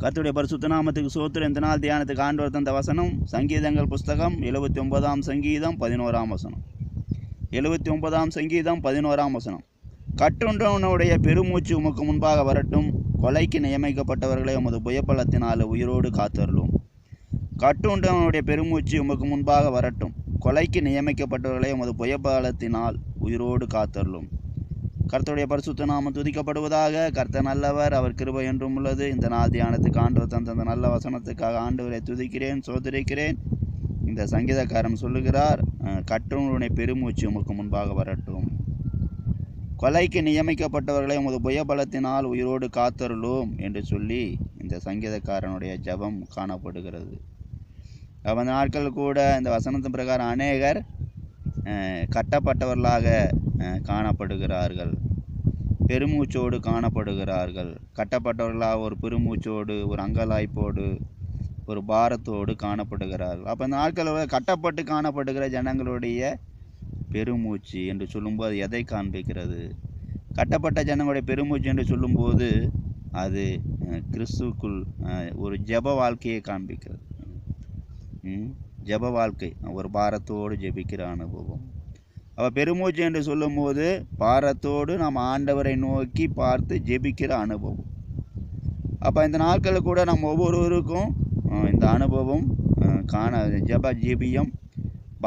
கத்துடைய பரிசுத்த நாமத்துக்கு சோத்திரம். இந்த நாள் தியானத்துக்கு ஆண்டவர் தந்த வசனம் சங்கீதங்கள் புஸ்தகம் எழுபத்தி ஒன்பதாம் சங்கீதம் பதினோராம் வசனம். எழுபத்தி ஒன்பதாம் சங்கீதம் பதினோராம் வசனம். கட்டுண்டவனுடைய பெருமூச்சு உமக்கு முன்பாக வரட்டும். கொலைக்கு நியமிக்கப்பட்டவர்களை உமது புயப்பலத்தினால் உயிரோடு காத்தருளும். கட்டுண்டவனுடைய பெருமூச்சு உமக்கு முன்பாக வரட்டும். கொலைக்கு நியமிக்கப்பட்டவர்களை உமது புயப்பலத்தினால் உயிரோடு காத்தருளும். கர்த்தருடைய பரிசுத்த நாமம் துதிக்கப்படுவதாக. கர்த்த நல்லவர் அவர் கிருபை என்றும் உள்ளது. இந்த நாள் தியானத்துக்கு ஆண்டவர் தந்த அந்த நல்ல வசனத்துக்காக ஆண்டவரை துதிக்கிறேன் சோதரிக்கிறேன். இந்த சங்கீதக்காரன் சொல்லுகிறார் கற்றவனுடைய பெருமூச்சு உமக்கு முன்பாக வரட்டும். கொலைக்கு நியமிக்கப்பட்டவர்களை உமது புயபலத்தினால் உயிரோடு காத்தருளும் என்று சொல்லி இந்த சங்கீதக்காரனுடைய ஜெபம் காணப்படுகிறது. அப்ப நாட்கள் கூட இந்த வசனத்தின் பிரகாரம் அநேகர் கட்டப்பட்டவர்களாக காணப்படுகிறார்கள். பெருமூச்சோடு காணப்படுகிறார்கள். கட்டப்பட்டவர்களாக ஒரு பெருமூச்சோடு ஒரு அங்கலாய்ப்போடு ஒரு பாரத்தோடு காணப்படுகிறார்கள். அப்போ இந்த நாட்களில் கட்டப்பட்டு காணப்படுகிற ஜனங்களுடைய பெருமூச்சு என்று சொல்லும்போது எதை காண்பிக்கிறது? கட்டப்பட்ட ஜனங்களுடைய பெருமூச்சு என்று சொல்லும்போது அது கிறிஸ்துக்குள் கிறிஸ்துவுக்குள் ஒரு ஜெப வாழ்க்கையை காண்பிக்கிறது. ஜப ஜெப வாழ்க்கை ஒரு பாரத்தோடு ஜெபிக்கிற அனுபவம். அப்போ பெருமூச்சு என்று சொல்லும்போது பாரத்தோடு நாம் ஆண்டவரை நோக்கி பார்த்து ஜெபிக்கிற அனுபவம். அப்போ இந்த நாட்களில் கூட நம்ம ஒவ்வொருவருக்கும் இந்த அனுபவம் காண ஜெப ஜீபியம்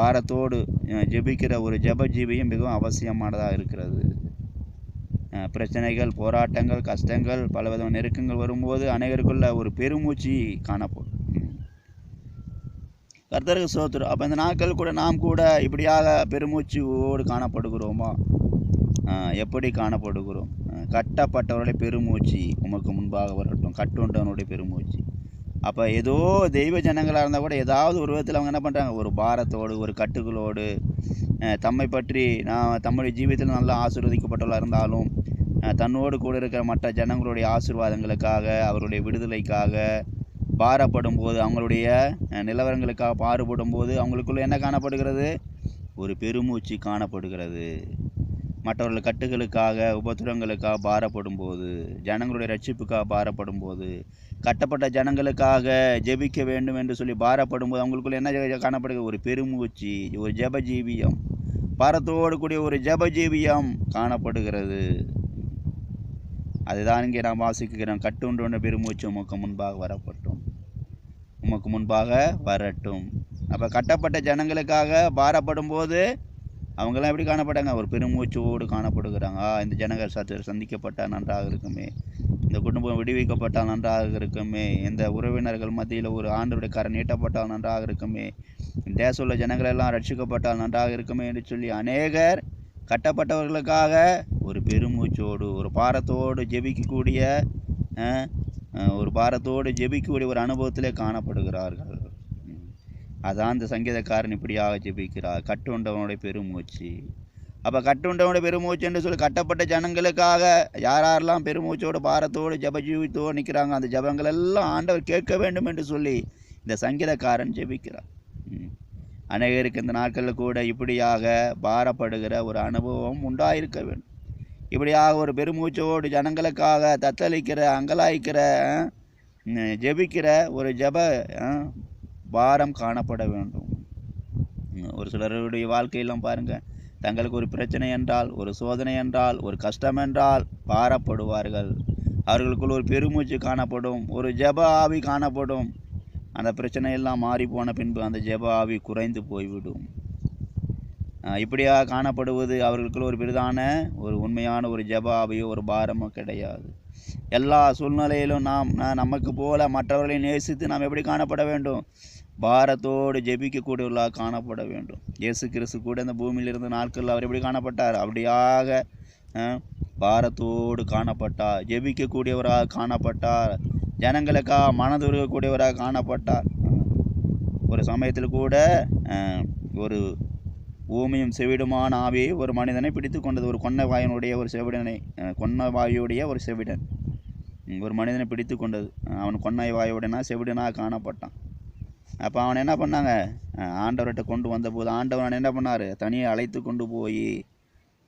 பாரத்தோடு ஜெபிக்கிற ஒரு ஜெப ஜீவியம் மிகவும் அவசியமானதாக இருக்கிறது. பிரச்சனைகள் போராட்டங்கள் கஷ்டங்கள் பலவிதமான நெருக்கங்கள் வரும்போது அனைவருக்குள்ள ஒரு பெருமூச்சு காணப்படும். கர்த்தருக்கு சோத்திரம் அப்போ இந்த நாட்கள் கூட நாம் கூட இப்படியாக பெருமூச்சோடு காணப்படுகிறோமா? எப்படி காணப்படுகிறோம்? கட்டப்பட்டவருடைய பெருமூச்சு உமக்கு முன்பாக வரட்டும். கட்டுண்டவனுடைய பெருமூச்சு. அப்போ ஏதோ தெய்வ ஜனங்களாக இருந்தால் கூட ஏதாவது ஒரு விதத்தில் அவங்க என்ன பண்ணுறாங்க ஒரு பாரத்தோடு ஒரு கட்டுகளோடு தம்மை பற்றி நான் தம்முடைய ஜீவிதத்தில் நல்லா ஆசீர்வதிக்கப்பட்டவளாக இருந்தாலும் தன்னோடு கூட இருக்கிற மற்ற ஜனங்களுடைய ஆசீர்வாதங்களுக்காக அவருடைய விடுதலைக்காக பாரப்படும் போது அவங்களுடைய நிலவரங்களுக்காக பாடுபடும் போது அவங்களுக்குள்ள என்ன காணப்படுகிறது? ஒரு பெருமூச்சு காணப்படுகிறது. மற்றவர்கள் கட்டுகளுக்காக உபத்திரங்களுக்காக பாரப்படும் போது ஜனங்களுடைய ரட்சிப்புக்காக பாரப்படும் போது கட்டப்பட்ட ஜனங்களுக்காக ஜெபிக்க வேண்டும் என்று சொல்லி பாரப்படும் போது அவங்களுக்குள்ள என்ன காணப்படுகிறது? ஒரு பெருமூச்சு ஒரு ஜெபஜீவியம் பாரத்தோடு கூடிய ஒரு ஜெபஜீவியம் காணப்படுகிறது. அதுதான் இங்கே நாம் வாசிக்கிறோம். கட்டுன்ற பெருமூச்சு உமக்கு முன்பாக வரப்பட்டும். உமக்கு முன்பாக வரட்டும். அப்போ கட்டப்பட்ட ஜனங்களுக்காக பாரப்படும் போது அவங்களாம் எப்படி காணப்பட்டாங்க? ஒரு பெருமூச்சோடு காணப்படுகிறாங்க. ஆ இந்த ஜனங்கள் சத்து சந்திக்கப்பட்டால் நன்றாக இருக்குமே. இந்த குடும்பம் விடுவிக்கப்பட்டால் நன்றாக இருக்குமே. இந்த உறவினர்கள் மத்தியில் ஒரு ஆண்டவருடைய கரை நீட்டப்பட்டால் நன்றாக இருக்குமே. தேச உள்ள ஜனங்களெல்லாம் ரட்சிக்கப்பட்டால் நன்றாக இருக்குமே என்று சொல்லி அநேகர் கட்டப்பட்டவர்களுக்காக ஒரு பெருமூச்சோடு ஒரு பாரத்தோடு ஜெபிக்கக்கூடிய ஒரு பாரத்தோடு ஜெபிக்கக்கூடிய ஒரு அனுபவத்திலே காணப்படுகிறார்கள். அதான் இந்த சங்கீதக்காரன் இப்படியாக ஜெபிக்கிறார். கட்டுண்டவனுடைய பெருமூச்சு. அப்போ கட்டுண்டவனுடைய பெருமூச்சு என்று சொல்லி கட்டப்பட்ட ஜனங்களுக்காக யார் யாரெல்லாம் பெருமூச்சோடு பாரத்தோடு ஜபஜீவித்தோடு நிற்கிறாங்க அந்த ஜபங்கள் எல்லாம் ஆண்டவர் கேட்க வேண்டும் என்று சொல்லி இந்த சங்கீதக்காரன் ஜெபிக்கிறார். ம். அநேகருக்கு இந்த நாட்களில் கூட இப்படியாக பாரப்படுகிற ஒரு அனுபவம் உண்டாயிருக்க வேண்டும். இப்படியாக ஒரு பெருமூச்சோடு ஜனங்களுக்காக தத்தளிக்கிற அங்கலாய்க்கிற ஜெபிக்கிற ஒரு ஜெப பாரம் காணப்பட வேண்டும். ஒரு சிலருடைய வாழ்க்கையெல்லாம் பாருங்கள் தங்களுக்கு ஒரு பிரச்சனை என்றால் ஒரு சோதனை என்றால் ஒரு கஷ்டம் என்றால் பாரப்படுவார்கள். அவர்களுக்குள் ஒரு பெருமூச்சு காணப்படும் ஒரு ஜெப ஆவி காணப்படும். அந்த பிரச்சனையெல்லாம் மாறி போன பின்பு அந்த ஜெப ஆவி குறைந்து போய்விடும். இப்படியாக காணப்படுவது அவர்களுக்குள்ள ஒரு பெரிதான ஒரு உண்மையான ஒரு ஜப ஆவியோ ஒரு பாரமோ கிடையாது. எல்லா சூழ்நிலையிலும் நாம் நமக்கு போல மற்றவர்களை நேசித்து நாம் எப்படி காணப்பட வேண்டும்? பாரத்தோடு ஜெபிக்கக்கூடியவர்களாக காணப்பட வேண்டும். இயேசு கிறிஸ்து கூட இந்த பூமியில் நாட்களில் அவர் எப்படி காணப்பட்டார்? அப்படியாக பாரத்தோடு காணப்பட்டார். ஜெபிக்கக்கூடியவராக காணப்பட்டார். ஜனங்களுக்காக மனதுருகக்கூடியவராக காணப்பட்டார். ஒரு சமயத்தில் கூட ஒரு ஊமையும் செவிடுமான ஆவியை ஒரு மனிதனை பிடித்து கொண்டது. ஒரு கொன்னவாயனுடைய ஒரு செவிடனை கொன்னவாயுடைய வாயுடைய ஒரு செவிடன். ஒரு மனிதனை பிடித்து கொண்டது. அவன் கொன்னவாயுடனா செவிடனாக காணப்பட்டான். அப்போ அவன் என்ன பண்ணாங்க? ஆண்டவர்கிட்ட கொண்டு வந்தபோது ஆண்டவன் என்ன பண்ணார்? தனியாக அழைத்து கொண்டு போய்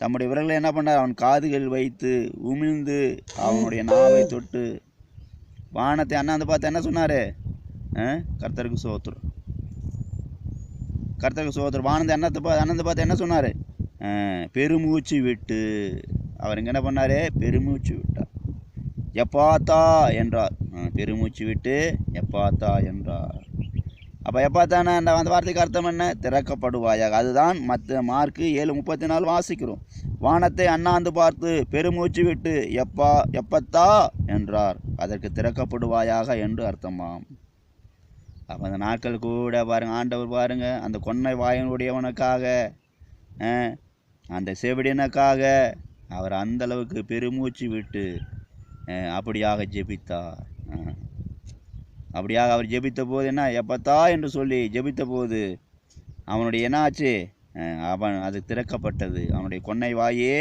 தம்முடைய விரல்களை என்ன பண்ணார்? அவன் காதுகள் வைத்து உமிழ்ந்து அவனுடைய நாவை தொட்டு வானத்தை அண்ணாந்து பார்த்து என்ன சொன்னார்? கர்த்தருக்கு சோத்துரு கர்த்தருக்கு சோத்துரு வானத்தை அண்ணத்தை பார்த்து அண்ணந்து பார்த்து என்ன சொன்னார்? பெருமூச்சு விட்டு. அவர் இங்கே என்ன பண்ணார்? பெருமூச்சு விட்டார். எப்பாத்தா என்றார். பெருமூச்சு விட்டு எப்பாத்தா என்றார். அப்போ எப்பாத்தானே அந்த அந்த வார்த்தைக்கு அர்த்தம் என்ன? திறக்கப்படுவாயாக. அதுதான் மற்ற மார்க்கு ஏழு முப்பத்தி நாலு வாசிக்கிறோம். வானத்தை அண்ணாந்து பார்த்து பெருமூச்சு விட்டு எப்பா எப்பத்தா? என்றார். அதற்கு திறக்கப்படுவாயாக என்று அர்த்தமாம். அப்போ அந்த நாட்கள் கூட பாருங்க ஆண்டவர் பாருங்க அந்த கொன்னை வாயனுடையவனுக்காக அந்த செவிடினுக்காக அவர் அந்த அளவுக்கு பெருமூச்சு விட்டு அப்படியாக ஜெபித்தார். அப்படியாக அவர் ஜெபித்த போது என்ன? எப்பத்தா என்று சொல்லி ஜெபித்த போது அவனுடைய என்ன ஆச்சு? அவன் அது திறக்கப்பட்டது. அவனுடைய கொன்னை வாயே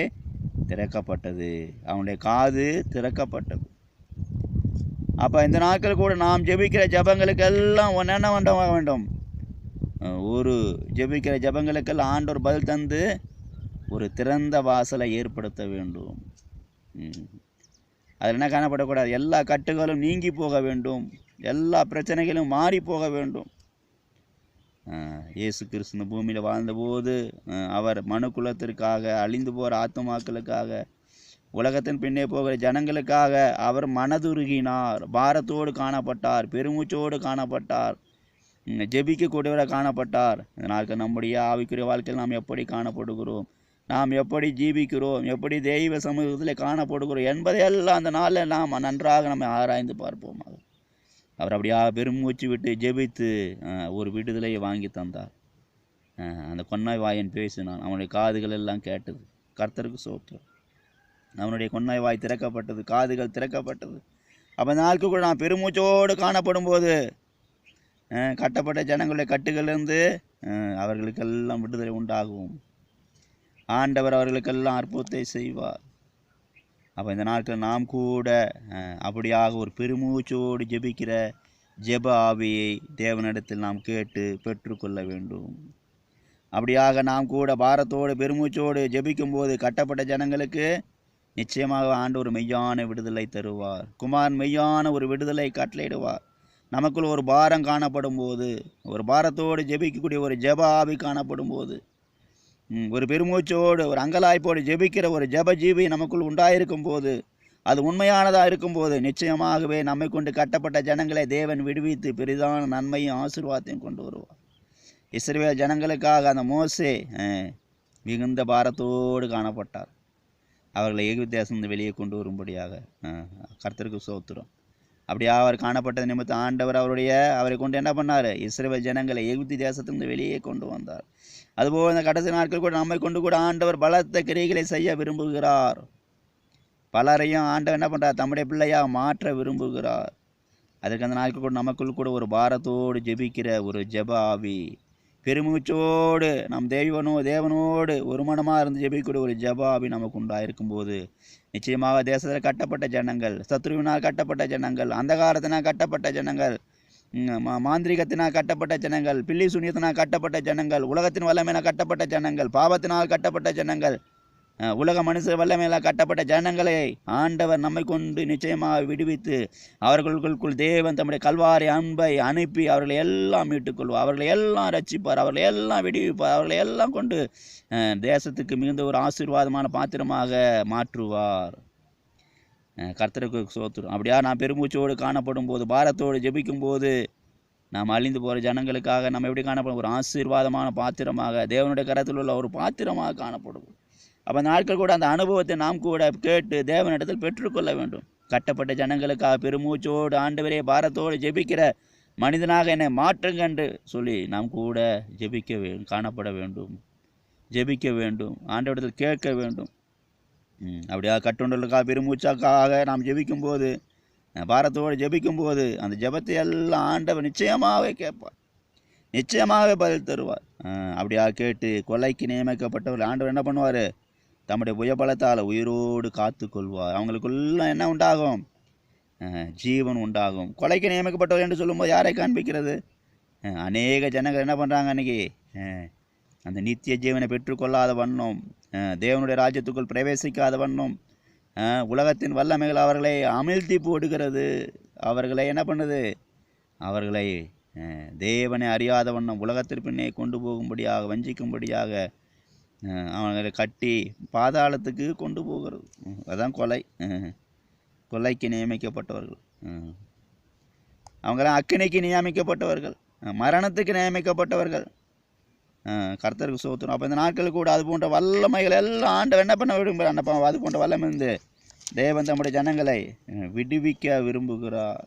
திறக்கப்பட்டது. அவனுடைய காது திறக்கப்பட்டது. அப்போ இந்த நாட்கள் கூட நாம் ஜெபிக்கிற ஜெபங்களுக்கெல்லாம் ஒன்று என்ன வேண்டும் வேண்டும்? ஒரு ஜெபிக்கிற ஜபங்களுக்கெல்லாம் ஆண்டோர் பதில் தந்து ஒரு திறந்த வாசலை ஏற்படுத்த வேண்டும். அதில் என்ன காணப்படக்கூடாது? எல்லா கட்டுகளும் நீங்கி போக வேண்டும். எல்லா பிரச்சனைகளும் மாறி போக வேண்டும். இயேசு கிறிஸ்து இந்த பூமியில் வாழ்ந்தபோது அவர் மனு குலத்திற்காக அழிந்து போகிற ஆத்துமாக்களுக்காக உலகத்தின் பின்னே போகிற ஜனங்களுக்காக அவர் மனதுருகினார். பாரத்தோடு காணப்பட்டார் பெருமூச்சோடு காணப்பட்டார் ம், ஜெபிக்கக்கூடியவராக காணப்பட்டார். இதனால் நம்முடைய ஆவிக்குரிய வாழ்க்கையில் நாம் எப்படி காணப்படுகிறோம்? நாம் எப்படி ஜீவிக்கிறோம்? எப்படி தெய்வ சமூகத்தில் காணப்படுகிறோம்? என்பதையெல்லாம் அந்த நாளில் நாம் நன்றாக நம்ம ஆராய்ந்து பார்ப்போமாக. அவர் அப்படியா பெருமூச்சு விட்டு ஜெபித்து ஒரு விடுதலையை வாங்கி தந்தார். அந்த கொன்னாய் வாயன் பேசினான். அவனுடைய காதுகள் எல்லாம் கேட்டது. கர்த்தருக்கு சோத்திரம் அவனுடைய கொன்னாய் வாய் திறக்கப்பட்டது. காதுகள் திறக்கப்பட்டது. அப்போ நாளுக்கு கூட நான் பெருமூச்சோடு காணப்படும் போது கட்டப்பட்ட ஜனங்களுடைய கட்டுகளிலிருந்து அவர்களுக்கெல்லாம் விடுதலை உண்டாகும். ஆண்டவர் அவர்களுக்கெல்லாம் அற்புதத்தை செய்வார். அப்போ இந்த நாட்கள் நாம் கூட அப்படியாக ஒரு பெருமூச்சோடு ஜெபிக்கிற ஜெப ஆவியை தேவனிடத்தில் நாம் கேட்டு பெற்றுக்கொள்ள வேண்டும். அப்படியாக நாம் கூட பாரத்தோடு பெருமூச்சோடு ஜெபிக்கும்போது கட்டப்பட்ட ஜனங்களுக்கு நிச்சயமாக ஆண்டவர் மெய்யான விடுதலை தருவார். குமார் மெய்யான ஒரு விடுதலை கட்டளையிடுவார். நமக்குள் ஒரு பாரம் காணப்படும் போது ஒரு பாரத்தோடு ஜெபிக்கக்கூடிய ஒரு ஜெப ஆவி காணப்படும் போது ஒரு பெருமூச்சோடு ஒரு அங்கலாய்ப்போடு ஜெபிக்கிற ஒரு ஜெப ஜீவி நமக்குள் உண்டாயிருக்கும் போது அது உண்மையானதாக இருக்கும்போது நிச்சயமாகவே நம்மை கொண்டு கட்டப்பட்ட ஜனங்களை தேவன் விடுவித்து பெரிதான நன்மையும் ஆசீர்வாதத்தையும் கொண்டு வருவார். இஸ்ரவேல் ஜனங்களுக்காக அந்த மோசே மிகுந்த பாரத்தோடு காணப்பட்டார். அவர்களை எகிப்து தேசம் வெளியே கொண்டு வரும்படியாக கர்த்தருக்கு சோத்திரம். அப்படியா அவர் காணப்பட்டது நிமித்தம் ஆண்டவர் அவருடைய அவரை கொண்டு என்ன பண்ணார்? இஸ்ரவேல் ஜனங்களை எகிப்து தேசத்திலிருந்து வெளியே கொண்டு வந்தார். அதுபோல் இந்த கடைசி நாட்கள் கூட நம்மை கொண்டு கூட ஆண்டவர் பலத்த கிரைகளை செய்ய விரும்புகிறார். பலரையும் ஆண்டவர் என்ன பண்ணுறார் தம்முடைய பிள்ளையாக மாற்ற விரும்புகிறார். அதுக்கு அந்த நாட்கள் கூட நமக்குள் கூட ஒரு பாரத்தோடு ஜெபிக்கிற ஒரு ஜபாவி பெருமூச்சோடு நம் தேவனோ தேவனோடு ஒரு மனமாக இருந்து ஜெபிக்கூடிய ஒரு ஜபாபி நமக்கு உண்டாயிருக்கும் போது நிச்சயமாக தேசத்தில் கட்டப்பட்ட ஜனங்கள் சத்ருவினால் கட்டப்பட்ட ஜனங்கள் அந்தகாரத்தினால் கட்டப்பட்ட ஜனங்கள் மாந்திரிகத்தினால் மா- கட்டப்பட்ட ஜனங்கள் பில்லி சுனியத்தினால் கட்டப்பட்ட ஜனங்கள் உலகத்தின் வல்லமையினால் கட்டப்பட்ட ஜனங்கள் பாவத்தினால் கட்டப்பட்ட ஜனங்கள் உலக மனுஷ வல்லமையினால் கட்டப்பட்ட ஜனங்களை ஆண்டவர் நம்மை கொண்டு நிச்சயமாக விடுவித்து அவர்களுக்குள் தேவன் தம்முடைய கல்வாரி அன்பை அனுப்பி அவர்களை எல்லாம் மீட்டுக்கொள்வார். அவர்களை எல்லாம் ரட்சிப்பார். அவர்களை எல்லாம் விடுவிப்பார். அவர்களை எல்லாம் கொண்டு தேசத்துக்கு மிகுந்த ஒரு ஆசீர்வாதமான பாத்திரமாக மாற்றுவார். கர்த்தருக்கு சோத்துரும். அப்படியா? நான் பெருமூச்சோடு காணப்படும் போது பாரத்தோடு ஜெபிக்கும் போது நாம் அழிந்து போகிற ஜனங்களுக்காக நம்ம எப்படி காணப்படும்? ஒரு ஆசீர்வாதமான பாத்திரமாக தேவனுடைய கரத்தில் உள்ள ஒரு பாத்திரமாக காணப்படும் அப்போ அந்த நாட்கள் கூட அந்த அனுபவத்தை நாம் கூட கேட்டு தேவனிடத்தில் பெற்றுக்கொள்ள வேண்டும். கட்டப்பட்ட ஜனங்களுக்காக பெருமூச்சோடு ஆண்டவரே பாரத்தோடு ஜெபிக்கிற மனிதனாக என்னை மாற்றுங்க என்று சொல்லி நாம் கூட ஜெபிக்க வேண்டும் காணப்பட வேண்டும். ஜெபிக்க வேண்டும். ஆண்டவரிடத்தில் கேட்க வேண்டும். அப்படியா? கட்டுண்டலுக்காக பெருமூச்சாக்காக நாம் ஜெபிக்கும்போது பாரத்தோடு ஜெபிக்கும்போது அந்த ஜெபத்தை எல்லாம் ஆண்டவர் நிச்சயமாகவே கேட்பார். நிச்சயமாகவே பதில் தருவார். அப்படியா? கேட்டு கொலைக்கு நியமிக்கப்பட்டவர் ஆண்டவர் என்ன பண்ணுவார்? தம்முடைய புயபலத்தால் உயிரோடு காத்து கொள்வார் அவங்களுக்குள்ள என்ன உண்டாகும்? ஜீவன் உண்டாகும். கொலைக்கு நியமிக்கப்பட்டவர் என்று சொல்லும்போது யாரை காண்பிக்கிறது? அநேக ஜனங்கள் என்ன பண்ணுறாங்க அன்றைக்கி அந்த நித்திய ஜீவனை பெற்றுக்கொள்ளாத வண்ணம் தேவனுடைய ராஜ்யத்துக்குள் பிரவேசிக்காத வண்ணம் உலகத்தின் வல்லமைகள் அவர்களை அமிழ்த்தி போடுகிறது. அவர்களை என்ன பண்ணுது? அவர்களை தேவனை அறியாத வண்ணம் உலகத்திற்கு பின்னே கொண்டு போகும்படியாக வஞ்சிக்கும்படியாக அவனை கட்டி பாதாளத்துக்கு கொண்டு போகிறது. அதுதான் அதான் கொலை. கொலைக்கு நியமிக்கப்பட்டவர்கள். அவங்களாம் அக்கினிக்கு நியமிக்கப்பட்டவர்கள். மரணத்துக்கு நியமிக்கப்பட்டவர்கள். கர்த்தருக்கு சோத்துரும். அப்போ இந்த நாட்கள் கூட அது போன்ற வல்லமைகள் எல்லாம் ஆண்டவர் என்ன பண்ண விரும்புகிறார்? அண்ணப்பா அது போன்ற வல்லமை இருந்து தேவன் தம்முடைய ஜனங்களை விடுவிக்க விரும்புகிறார்.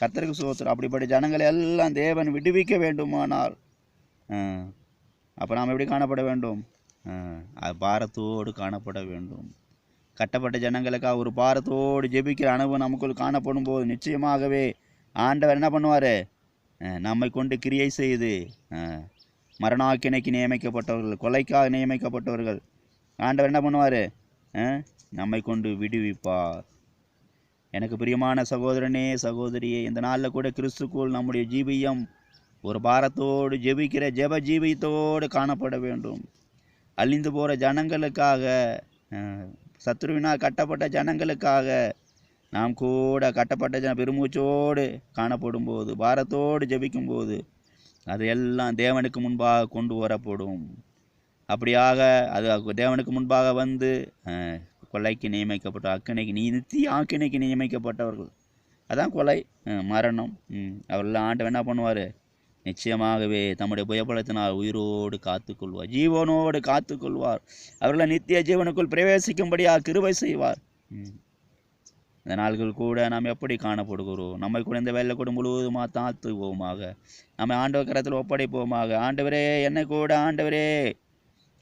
கர்த்தருக்கு சோத்துறோம் அப்படிப்பட்ட ஜனங்களை எல்லாம் தேவன் விடுவிக்க வேண்டுமானால் அப்போ நாம் எப்படி காணப்பட வேண்டும்? அது பாரத்தோடு காணப்பட வேண்டும். கட்டப்பட்ட ஜனங்களுக்காக ஒரு பாரத்தோடு ஜெபிக்கிற அனுபவம் நமக்குள் காணப்படும் போது நிச்சயமாகவே ஆண்டவர் என்ன பண்ணுவார்? நம்மை கொண்டு கிரியை செய்து மரணாக்கிணைக்கு மரணாக்கினைக்கு நியமிக்கப்பட்டவர்கள் கொலைக்காக நியமிக்கப்பட்டவர்கள் ஆண்டவர் என்ன பண்ணுவார்? நம்மை கொண்டு விடுவிப்பார். எனக்கு பிரியமான சகோதரனே சகோதரியே இந்த நாளில் கூட கிறிஸ்துக்குள் நம்முடைய ஜீவியம் ஒரு பாரத்தோடு ஜெபிக்கிற ஜெப ஜீவியத்தோடு காணப்பட வேண்டும். அழிந்து போகிற ஜனங்களுக்காக சத்ருவினால் கட்டப்பட்ட ஜனங்களுக்காக நாம் கூட கட்டப்பட்ட ஜன பெருமூச்சோடு காணப்படும் போது பாரத்தோடு ஜெபிக்கும்போது அது எல்லாம் தேவனுக்கு முன்பாக கொண்டு வரப்படும். அப்படியாக அது தேவனுக்கு முன்பாக வந்து கொலைக்கு நியமிக்கப்பட்ட அக்கனைக்கு நீ நித்திய ஆக்கினைக்கு நியமிக்கப்பட்டவர்கள். அதான் கொலை மரணம். அவரெல்லாம் ஆண்டவன் என்ன பண்ணுவார்? நிச்சயமாகவே தம்முடைய புயபலத்தினால் உயிரோடு காத்துக்கொள்வார். ஜீவனோடு காத்துக்கொள்வார். அவர்களை நித்திய ஜீவனுக்குள் பிரவேசிக்கும்படியாக கிருவை செய்வார். ம். இந்த நாள்கள் கூட நாம் எப்படி காணப்படுகிறோம்? நம்மை கூட இந்த வேலை கூட முழுவதுமாக தாத்துவோமாக நம்ம ஆண்டவர் கரத்தில் ஒப்படைப்போமாக. ஆண்டவரே என்னை கூட ஆண்டவரே.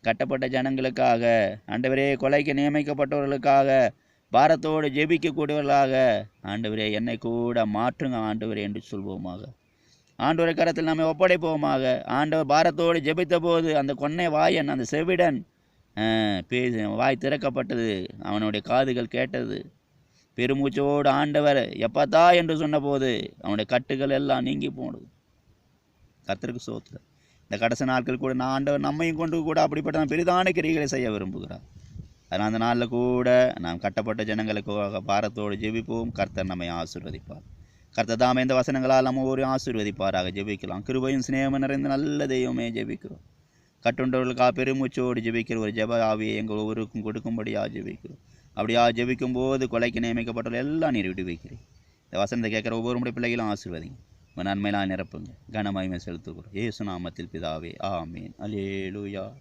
கட்டப்பட்ட ஜனங்களுக்காக ஆண்டவரே கொலைக்கு நியமிக்கப்பட்டவர்களுக்காக பாரத்தோடு ஜெபிக்கக்கூடியவர்களாக ஆண்டவரே என்னை கூட மாற்றுங்க ஆண்டவரே என்று சொல்வோமாக. ஆண்டவர் கரத்தில் நம்மை ஒப்படைப்போமாக. ஆண்டவர் பாரத்தோடு ஜெபித்த போது அந்த கொன்னை வாயன் அந்த செவிடன் பேசு பேச வாய் திறக்கப்பட்டது. அவனுடைய காதுகள் கேட்டது. பெருமூச்சோடு ஆண்டவர் எப்பத்தா என்று சொன்னபோது அவனுடைய கட்டுகள் எல்லாம் நீங்கி போனது. கத்தருக்கு சோத்திரம் இந்த கடைசி நாட்கள் கூட நான் ஆண்டவர் நம்மையும் கொண்டு கூட அப்படிப்பட்ட பெரிதான கிரிகளை செய்ய விரும்புகிறார். அதனால் அந்த நாளில் கூட நாம் கட்டப்பட்ட ஜனங்களுக்காக பாரத்தோடு ஜெபிப்போம். கர்த்தர் நம்மை ஆசிர்வதிப்பார். கர்த்ததாமே இந்த வசனங்களால் நம்ம ஒரு ஆசீர்வதிப்பாராக. ஜெபிக்கலாம். கிருபையும் சினேகம் நிறைந்த நல்ல தெய்வமே ஜெபிக்கிறோம். கட்டுண்டவர்களுக்காக பெருமூச்சோடு ஜெபிக்கிற ஒரு ஜெப ஆவியை எங்கள் ஒவ்வொருக்கும் கொடுக்கும்படியாக ஜெபிக்கிறோம். அப்படியா ஜெபிக்கும் போது கொலைக்கு நியமிக்கப்பட்டுள்ள எல்லாம் நீர் விடுவிக்கிறேன். இந்த வசனத்தை கேட்குற ஒவ்வொரு பிள்ளைகளும் ஆசீர்வதிங்க. உங்கள் நன்மையெல்லாம் நிரப்புங்க. கனமகிமை செலுத்துகிறோம். ஏசு நாமத்தில் பிதாவே. ஆமீன். அலேலுயா